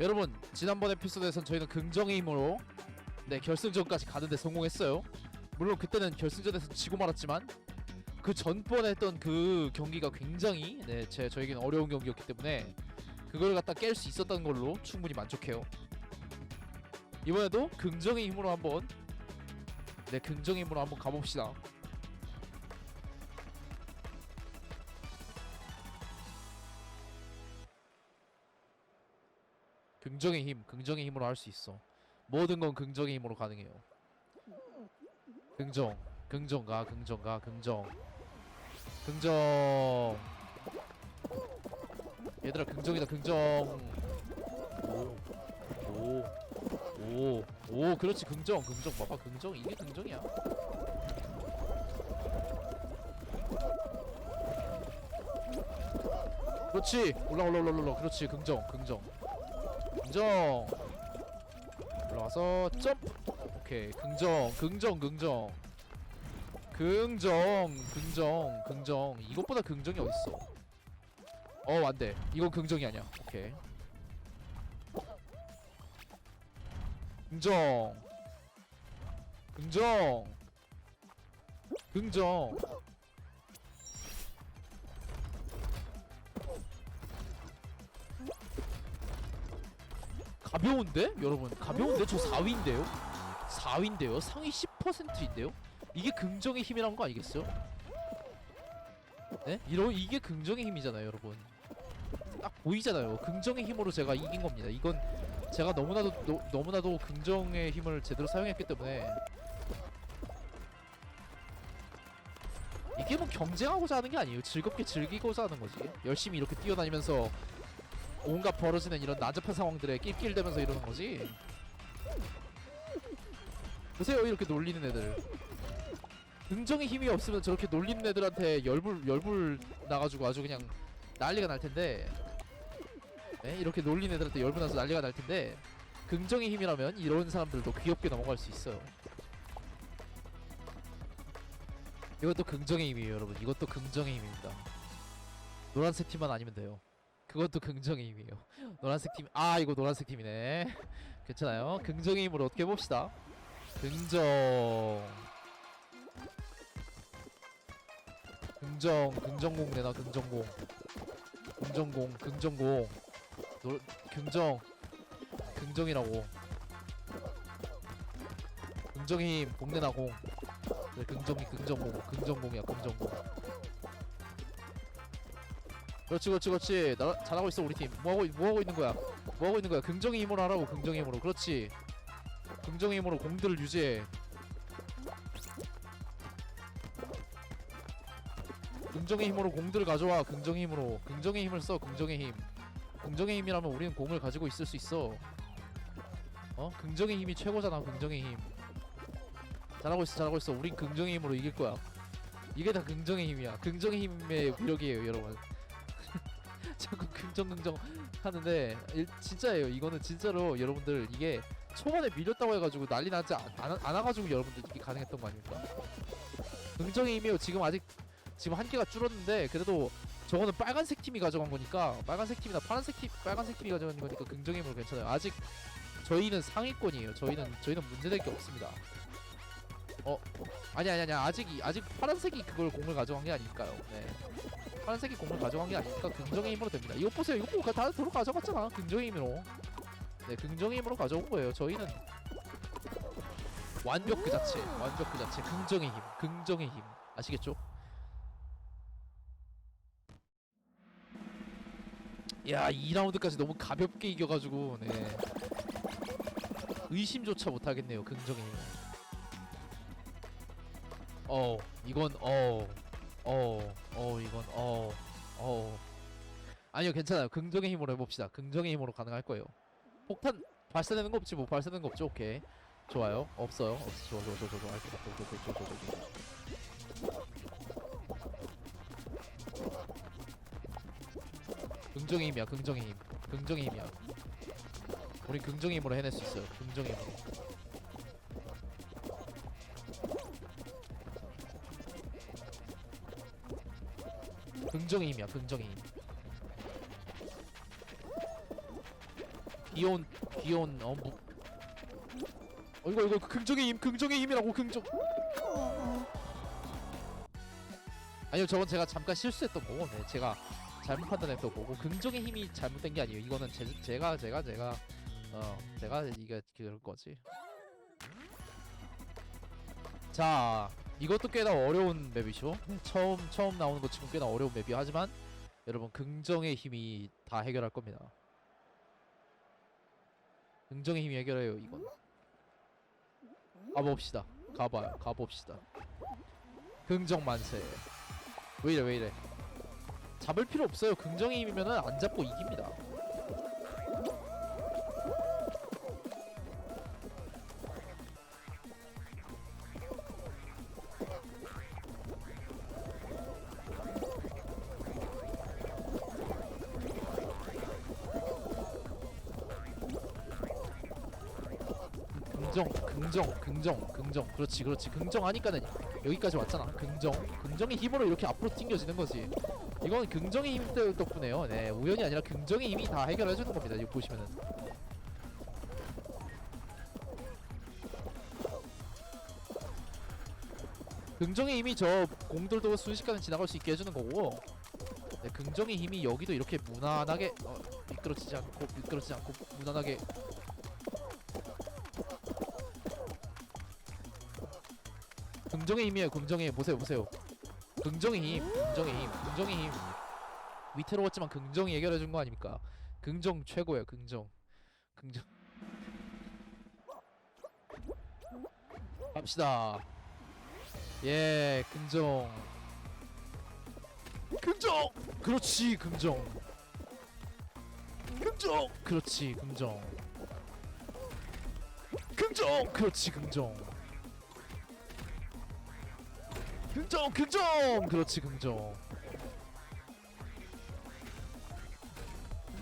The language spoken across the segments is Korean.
여러분 지난번 에피소드에선 저희는 긍정의 힘으로 네 결승전까지 가는데 성공했어요. 물론 그때는 결승전에서 지고 말았지만 그 전번에 했던 그 경기가 굉장히 네 제 저에게는 어려운 경기였기 때문에 그걸 갖다 깰 수 있었던 걸로 충분히 만족해요. 이번에도 긍정의 힘으로 한번 네 긍정의 힘으로 한번 가봅시다. 긍정의 힘, 긍정의 힘으로 할 수 있어. 모든 건 긍정의 힘으로 가능해요. 긍정, 긍정 가, 긍정 가, 긍정, 긍정. 얘들아 긍정이다, 긍정. 오, 오, 오, 오, 그렇지 긍정, 긍정. 봐봐 긍정, 이게 긍정이야. 그렇지 올라 올라 올라 올라 그렇지 긍정 긍정 긍정. 올라와서 점프 오케이. 긍정 긍정 긍정. 긍정 긍정 긍정. 이것보다 긍정이 어딨어? 어 안돼. 이건 긍정이 아니야. 오케이. 긍정. 긍정. 긍정 가벼운데? 여러분 가벼운데? 저 4위인데요? 4위인데요? 상위 10%인데요? 이게 긍정의 힘이란 거 아니겠어요? 네? 이러, 이게 긍정의 힘이잖아요 여러분 딱 보이잖아요 긍정의 힘으로 제가 이긴 겁니다 이건 제가 너무나도 노, 너무나도 긍정의 힘을 제대로 사용했기 때문에 이게 뭐 경쟁하고자 하는 게 아니에요 즐겁게 즐기고자 하는 거지 열심히 이렇게 뛰어다니면서 온갖 벌어지는 이런 난잡한 상황들에 낄낄대면서 이러는 거지. 보세요 이렇게 놀리는 애들. 긍정의 힘이 없으면 저렇게 놀리는 애들한테 열불 열불 나가지고 아주 그냥 난리가 날 텐데. 네 이렇게 놀리는 애들한테 열불 나서 난리가 날 텐데. 긍정의 힘이라면 이런 사람들도 귀엽게 넘어갈 수 있어요. 이것도 긍정의 힘이에요 여러분. 이것도 긍정의 힘입니다. 노란색 팀만 아니면 돼요. 그것도 긍정의 힘이에요. 노란색 팀, 아 이거 노란색 팀이네. 괜찮아요. 긍정의 힘으로 어떻게 해봅시다. 긍정, 긍정, 긍정공 내놔 긍정공, 긍정공, 긍정공, 노, 긍정, 긍정이라고. 긍정의 힘, 공 내놔 공. 네, 긍정이 긍정공, 긍정공이야 긍정공. 그렇지 그렇지 그렇지. 나, 잘하고 있어 우리 팀. 뭐하고 뭐하고 있는 거야? 뭐하고 있는 거야? 긍정의 힘으로 하라고 긍정의 힘으로. 그렇지. 긍정의 힘으로 공들을 유지해. 긍정의 힘으로 공들을 가져와. 긍정의 힘으로. 긍정의 힘을 써 긍정의 힘. 긍정의 힘이라면 우리는 공을 가지고 있을 수 있어. 어? 긍정의 힘이 최고잖아 긍정의 힘. 잘하고 있어 잘하고 있어. 우린 긍정의 힘으로 이길 거야. 이게 다 긍정의 힘이야. 긍정의 힘의 위력이에요 여러분 긍정 긍정 하는데 일- 진짜예요. 이거는 진짜로 여러분들 이게 초반에 밀렸다고 해가지고 난리 나지 않, 안, 안 와가지고 여러분들 이게 가능했던 거 아닙니까? 긍정의 힘이요. 지금 아직 지금 한 개가 줄었는데 그래도 저거는 빨간색 팀이 가져간 거니까 빨간색 팀이나 파란색 팀 빨간색 팀이 가져간 거니까 긍정의 힘으로 괜찮아요. 아직 저희는 상위권이에요. 저희는 저희는 문제될 게 없습니다. 어 아니 아니 아니 아직 이- 아직 파란색이 그걸 공을 가져간 게 아닐까요? 네. 파란색이 공을 가져간 게 아니니까 긍정의 힘으로 됩니다. 이거 보세요. 이거 뭐 다 도로 가져갔잖아. 긍정의 힘으로. 네, 긍정의 힘으로 가져온 거예요. 저희는 완벽 그 자체, 완벽 그 자체, 긍정의 힘, 긍정의 힘. 아시겠죠? 야, 2라운드까지 너무 가볍게 이겨가지고, 네. 의심조차 못하겠네요. 긍정의 힘. 어, 이건 어. 어, 어, 이건 어, 어. 아니요, 괜찮아요. 긍정의 힘으로 해봅시다. 긍정의 힘으로 가능할 거예요. 폭탄 발사되는 거 없지, 뭐 발사되는 거 없죠. 오케이, 좋아요. 없어요. 없어. 좋아, 좋아, 좋아, 좋아, 좋아, 좋아, 좋아, 좋아, 좋아, 좋아. 긍정의 힘이야, 긍정의 힘, 긍정의 힘이야. 우리 긍정의 힘으로 해낼 수 있어요. 긍정의 힘으로. 긍정의 힘이야 긍정의 힘 귀여운 귀여운 어 무... 어 이거 이거 긍정의 힘 긍정의 힘이라고 긍정. 아니요 저건 제가 잠깐 실수했던 거고 네 제가 잘못 판단했던 거고 긍정의 힘이 잘못된 게 아니에요. 이거는 제, 제가 제가 제가 어 제가 이게 그럴 거지. 자 이것도 꽤나 어려운 맵이죠. 처음 처음 나오는 것 치고 꽤나 어려운 맵이요 하지만 여러분 긍정의 힘이 다 해결할 겁니다. 긍정의 힘이 해결해요 이건. 가봅시다. 가봐요. 가봅시다. 긍정 만세. 왜 이래 왜 이래. 잡을 필요 없어요. 긍정의 힘이면은 안 잡고 이깁니다 긍정 긍정 긍정 긍정. 그렇지 그렇지. 긍정하니까는 여기까지 왔잖아. 긍정. 긍정의 힘으로 이렇게 앞으로 튕겨지는 거지. 이건 긍정의 힘 때- 덕분에요. 네 우연이 아니라 긍정의 힘이 다 해결해 주는 겁니다. 이거 보시면은. 긍정의 힘이 저 공들도 순식간에 지나갈 수 있게 해주는 거고 네, 긍정의 힘이 여기도 이렇게 무난하게 어, 미끄러지지 않고 미끄러지지 않고 무난하게 긍정의 힘이에요 긍정의 힘. 보세요 보세요. 긍정의 힘 긍정의 힘 긍정의 힘. 위태로웠지만 긍정이 해결해준 거 아닙니까? 긍정 최고예요 긍정. 긍정. 갑시다. 예 긍정. 긍정! 그렇지 긍정. 긍정! 그렇지 긍정. 긍정! 그렇지 긍정 긍정 긍정! 그렇지 긍정.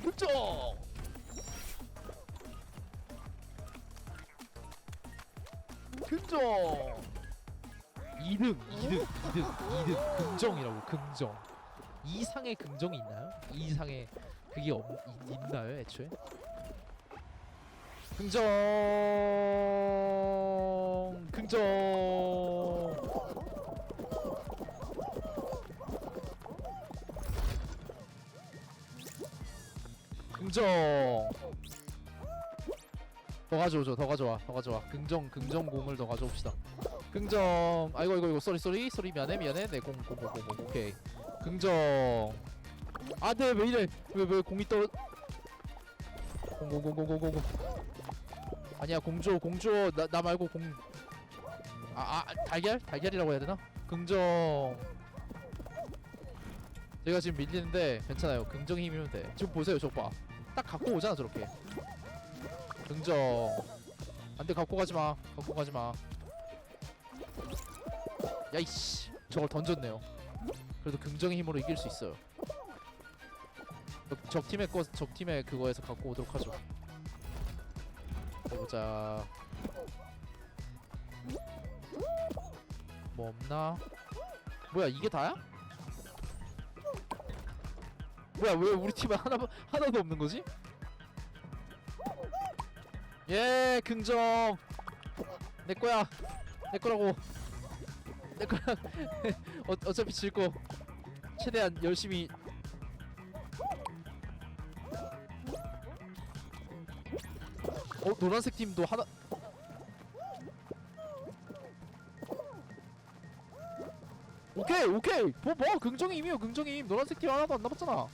긍정! 긍정! 2등 2등 2등 2등 긍정이라고 긍정. 이상의 긍정이 있나요? 이상의 그게 없, 이, 있나요 애초에? 긍정! 긍정 긍정. 더 가져오죠 더 가져와 더 가져와. 긍정 긍정 공을 더 가져옵시다. 긍정. 아이고 이거 이거 쏘리 쏘리 쏘리. 미안해 미안해. 네공공공공. 오케이. 긍정. 아네 왜 이래? 왜 왜 공이 떠 공공공공공공. 아니야 공주 공주 나, 나 말고 공. 아, 아 달걀? 달걀이라고 해야 되나? 긍정. 제가 지금 밀리는데 괜찮아요. 긍정 힘이면 돼. 지금 보세요 저거 봐 딱 갖고 오잖아 저렇게. 긍정. 안돼 갖고 가지마. 갖고 가지마. 야이씨. 저걸 던졌네요. 그래도 긍정의 힘으로 이길 수 있어요. 적, 적 팀의 거, 적 팀의 그거에서 갖고 오도록 하죠. 보자. 뭐 없나? 뭐야 이게 다야? 뭐야 왜 우리 팀에 하나 하나도 없는 거지? 예 긍정. 내 거야. 내 거라고. 내 거야. 어, 어차피 질 거. 최대한 열심히. 어 노란색 팀도 하나. 오케이 오케이. 뭐 뭐? 긍정의 힘이요 긍정의 힘. 노란색 팀 하나도 안 남았잖아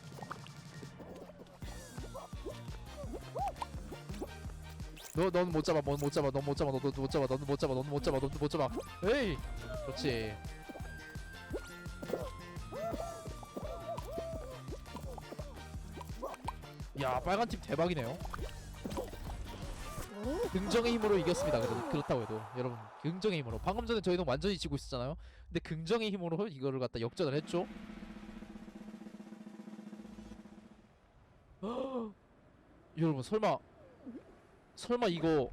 너넌못 잡아 넌 못 잡아 넌 못 잡아 너도 못 잡아 너는 못 잡아 너는 못 잡아 너는 못 잡아. 에이! 그렇지. 야 빨간 팀 대박이네요. 긍정의 힘으로 이겼습니다 그래도. 그렇다고 해도. 여러분 긍정의 힘으로. 방금 전에 저희는 완전히 지고 있었잖아요. 근데 긍정의 힘으로 이거를 갖다 역전을 했죠. 여러분 설마 설마 이거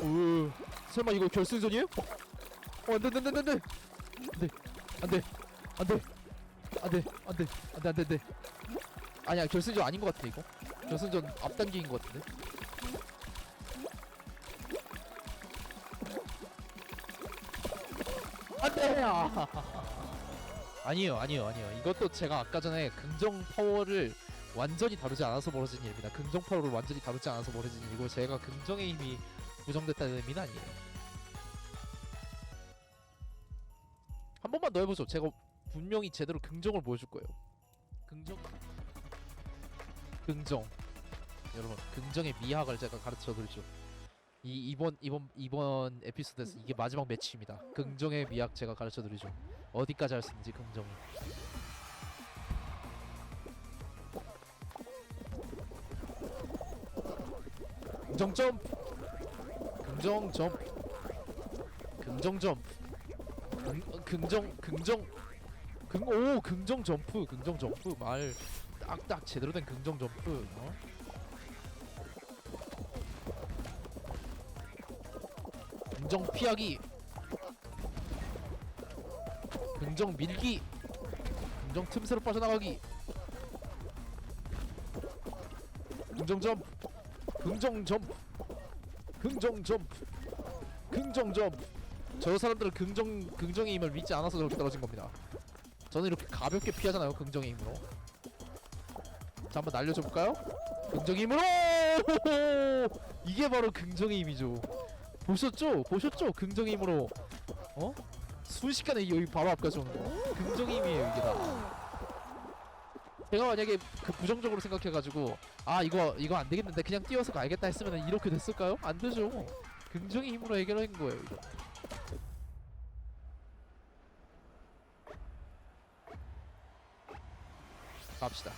오 설마 이거 결승전이에요? 어 안돼 안돼 안돼 안돼. 안돼 안돼 안돼 안돼 안돼 안돼 안돼 안돼. 아니야 결승전 아닌 것 같아 이거. 결승전 앞단계인 것 같은데. 안돼! 아니에요 아니에요 아니에요. 이것도 제가 아까 전에 긍정 파워를 완전히 다루지 않아서 벌어진 일입니다. 긍정 파워를 완전히 다루지 않아서 벌어진 일이고 제가 긍정의 힘이 부정됐다는 의미는 아니에요. 한 번만 더 해보죠. 제가 분명히 제대로 긍정을 보여줄 거예요. 긍정? 긍정. 여러분 긍정의 미학을 제가 가르쳐 드리죠. 이 이번 이번 이번 에피소드에서 이게 마지막 매치입니다. 긍정의 미학 제가 가르쳐 드리죠. 어디까지 할 수 있는지 긍정이 긍정 점프 긍정 점프 긍정 점프 긍, 어, 긍정 긍정 긍, 오 긍정 점프 긍정 점프. 말 딱딱 제대로 된 긍정 점프. 어? 긍정 피하기. 긍정 밀기. 긍정 틈새로 빠져나가기. 긍정 점프 긍정 점프 긍정 점프 긍정 점프 저 사람들은 긍정 긍정의 힘을 믿지 않아서 저렇게 떨어진 겁니다. 저는 이렇게 가볍게 피하잖아요 긍정의 힘으로. 자 한번 날려줘 볼까요? 긍정의 힘으로! 이게 바로 긍정의 힘이죠. 보셨죠? 보셨죠? 긍정의 힘으로. 어? 순식간에 여기 바로 앞까지 오는 거. 긍정의 힘이에요 이게 다 제가 만약에 그 부정적으로 생각해가지고 아 이거 이거 안 되겠는데 그냥 뛰어서 가야겠다 했으면 이렇게 됐을까요? 안 되죠. 긍정의 힘으로 해결한 거예요 이거. 갑시다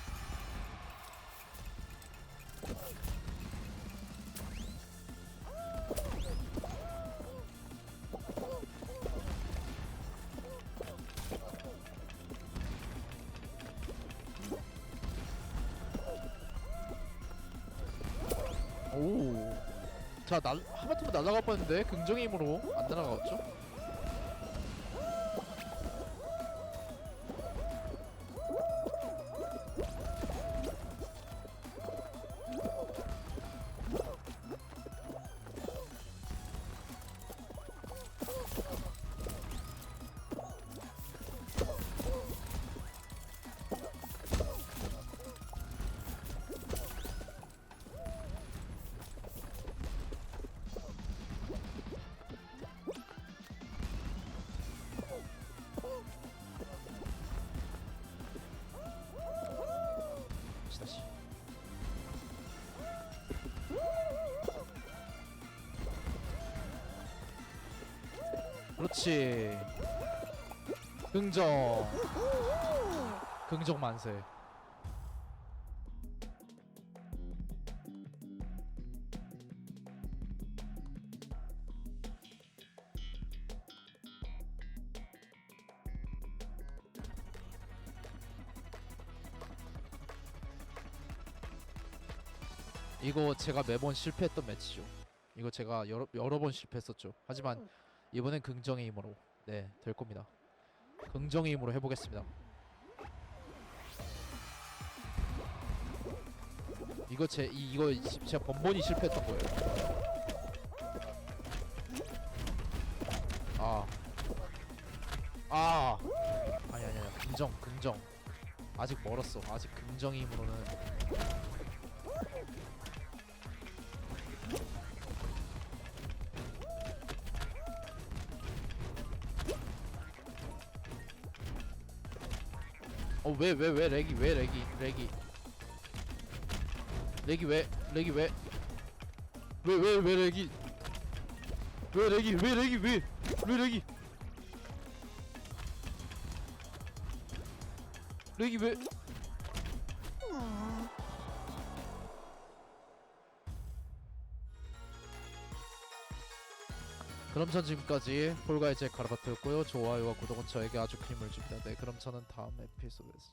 자, 날 하마터면 날아가 뻔했는데 긍정의 힘으로 안 날아갔죠? 그렇지. 긍정. 긍정 만세. 이거 제가 매번 실패했던 매치죠. 이거 제가 여러 여러 번 실패했었죠. 하지만 이번엔 긍정의 힘으로 네 될 겁니다. 긍정의 힘으로 해보겠습니다. 이거 제 이, 이거 시- 제가 번번이 실패했던 거예요. 아, 아, 아니 아니 아니 긍정 긍정 아직 멀었어. 아직 긍정의 힘으로는 왜 왜 왜 렉이 왜 렉이 렉이? 렉이 왜 렉이 왜? 왜 왜 왜 렉이? 왜 렉이 왜 렉이 왜 왜 렉이? 렉이 왜 그럼 전 지금까지 폴가의 제 카라바트였고요. 좋아요와 구독은 저에게 아주 큰 힘을 줍니다. 네 그럼 저는 다음 에피소드에서